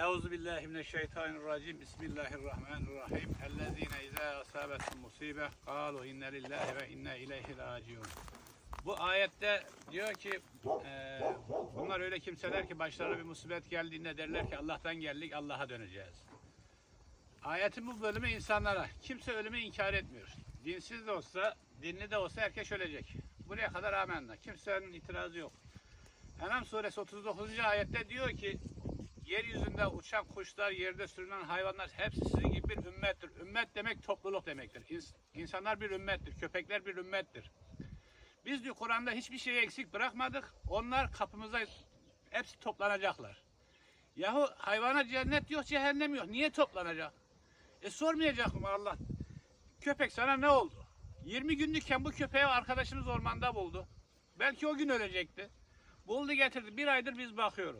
Euzu billahi mineşşeytanirracim. Bismillahirrahmanirrahim. Ellezine izâ asâbethum musibe kâlu inne lillahi ve inne ileyhi râciun. Bu ayette diyor ki e, bunlar öyle kimseler ki başlarına bir musibet geldiğinde derler ki Allah'tan geldik Allah'a döneceğiz. Ayetin bu bölümü insanlara. Kimse ölümü inkar etmiyor. Dinsiz de olsa, dinli de olsa herkes ölecek. Buraya kadar amenna. Kimsenin itirazı yok. Enam suresi 39. ayette diyor ki yeryüzünde uçan kuşlar, yerde sürünen hayvanlar hepsi sizin gibi bir ümmettir. Ümmet demek topluluk demektir. İns- İnsanlar bir ümmettir. Köpekler bir ümmettir. Biz diyor Kur'an'da hiçbir şeyi eksik bırakmadık. Onlar kapımıza hepsi toplanacaklar. Yahu hayvana cennet yok, cehennem yok. Niye toplanacak? E sormayacak mı Allah? Köpek sana ne oldu? 20 günlükken bu köpeği arkadaşımız ormanda buldu. Belki o gün ölecekti. Buldu getirdi. Bir aydır biz bakıyoruz.